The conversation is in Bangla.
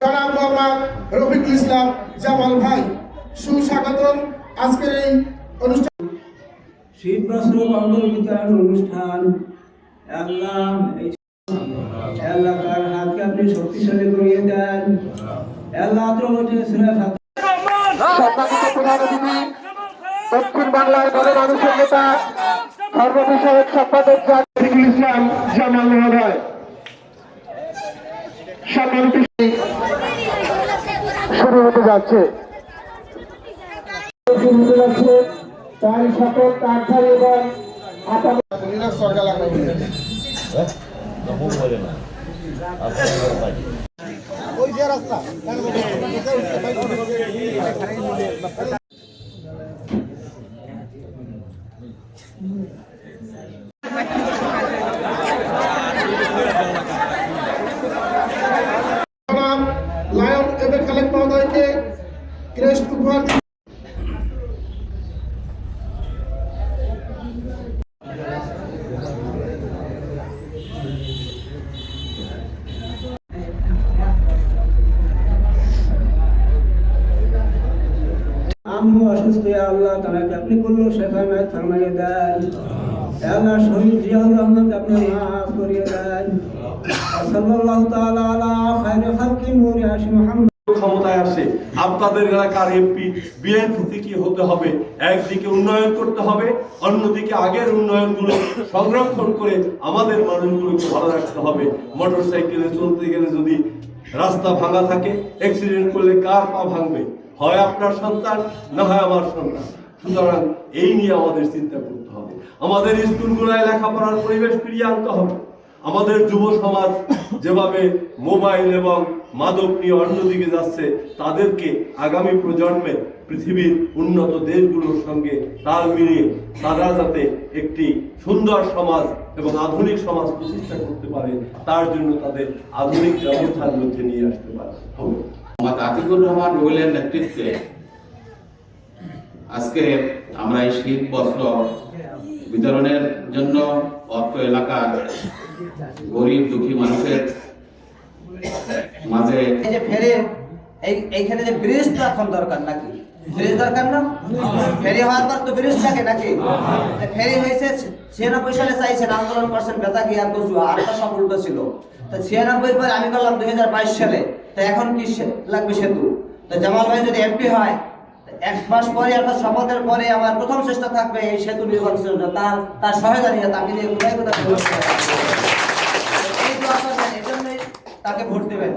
জনাব মোহাম্মদ রফিকুল ইসলাম জামাল ভাই সুস্বাগতম আজকের এই অনুষ্ঠান শীত বস্ত্র কম্বল বিতরণ অনুষ্ঠান আল্লাহ আল্লাহ তার হাতকে আপনি শক্তিশালী করিয়ে দেন। আল্লাহ ত্রবটে সুরা সম্মানিত প্রধান দক্ষিণ বাংলার গণমানুষের নেতা সর্ববিষয়ক সম্পাদক ইসলাম জামাল মহোদয় সম্মানিত শুরু হতে যাচ্ছে। শুরু হতে যাচ্ছে তাই সকল কারখানা এবং আপাতত সরকার লাগাবে জনাব লায়ন এবে খালেক মহোদয়কে ক্রেস্ট উপহার দিন। আমি অসুস্থ ইয়া আল্লাহ তাকে আপনি করল সেখানে থামাইয়ে দেন। ইয়া আল্লাহ, শহীদ জিয়াউর রহমানকে আপনি মাফ করিয়ে দেন। সাল্লাল্লাহু তাআলা আলা খায়রি খালকি নূরি হাশিম মুহাম্মদ। ক্ষমতায় আসে। আপনাদের এলাকার এমপি বিএনপি থেকে হতে হবে? একদিকে উন্নয়ন করতে হবে, অন্যদিকে আগের উন্নয়নগুলো সংরক্ষণ করে আমাদের মানুষগুলোকে ভালো রাখতে হবে। মোটর সাইকেলে চলতে গেলে যদি রাস্তা ভাঙা থাকে অ্যাক্সিডেন্ট করলে কার পা ভাঙবে? হয় আপনার সন্তান, না হয় আমার সন্তান? সুতরাং এই নিয়ে আমাদের চিন্তা করতে হবে। আমাদের স্কুলগুলোয় লেখাপড়ার পরিবেশ ফিরিয়ে আনতে হবে। আমাদের যুব সমাজ যেভাবে মোবাইল এবং মাদক নিয়ে অন্যদিকে যাচ্ছে, তাদেরকে আগামী প্রজন্মের পৃথিবীর উন্নত দেশগুলোর সঙ্গে তাল মিলিয়ে তারা যাতে একটি সুন্দর সমাজ এবং আধুনিক সমাজ প্রতিষ্ঠা করতে পারে, তার জন্য তাদের আধুনিক ব্যবস্থার মধ্যে নিয়ে আসতে পারে। আতিকুর রহমান রুবেলের নেতৃত্বে আজকে আমরা এই শীত বস্ত্র বিতরণের জন্য অত্র এলাকার গরিব দুঃখী মানুষের মাঝে এই যে এইখানে যে দরকার নাকি? ব্রিজ দরকার না? ফেরি হওয়ার পর তো ব্রিজ থাকে নাকি? ফেরি হয়েছে, ছিয়ানব্বই সালে চাইছেন আন্দোলন করছেন বেতা কি আর কচু আর তো সব উল্টো ছিল। তো ছিয়ানব্বই পরে আমি করলাম দুই সালে, তো এখন কি লাগবে সেতু। তো জামাল ভাই যদি এমপি হয় এক মাস পরে অর্থাৎ শপথের পরে আমার প্রথম চেষ্টা থাকবে এই সেতু নির্মাণের জন্য তার তার সহায়তা তাকে নিয়ে কোথায় কোথায় তাকে ভোট দেবেন।